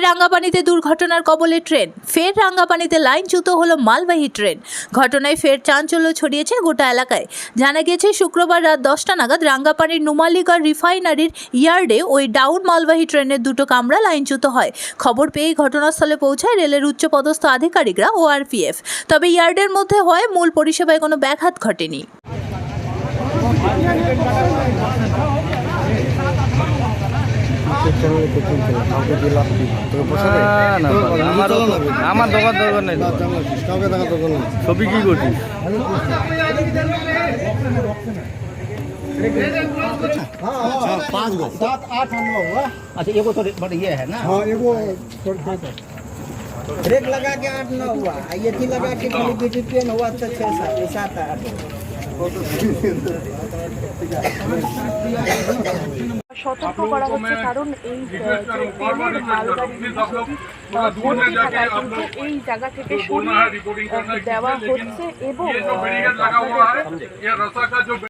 ফের রাঙ্গাপানিতে দুর্ঘটনার কবলে ট্রেন। ফের রাঙ্গাপানিতে লাইনচ্যুত হলো মালবাহী ট্রেন। ঘটনায় ফের চাঞ্চল্য ছড়িয়েছে গোটা এলাকায়। জানা গিয়েছে, শুক্রবার রাত দশটা নাগাদ রাঙ্গাপানির নুমালিগড় রিফাইনারির ইয়ার্ডে ওই ডাউন মালবাহী ট্রেনের দুটো কামরা লাইনচ্যুত হয়। খবর পেয়ে ঘটনাস্থলে পৌঁছায় রেলের উচ্চপদস্থ আধিকারিকরা ও আরপিএফ তবে ইয়ার্ডের মধ্যে হয় মূল পরিষেবায় কোনো ব্যাঘাত ঘটেনি। না, না, আমার আমার দোকান দোকান নেই কাউকে দেখা দরকার নেই ছবি কি করছিস पाँच गो सात आठ हम लोग हुआ अच्छा एगो तो बट ये है ना हाँ एगो थोड़ी थोड़ी तो। ब्रेक लगा के आठ नौ हुआ आ ये थी लगा के खाली बीटी ट्रेन हुआ तो छः सात सात आठ সতর্ক করা হচ্ছে কারণ এই ট্রেনের মালগাড়ি কিন্তু এই জায়গা থেকে সরিয়ে দেওয়া হচ্ছে এবং আপনাদের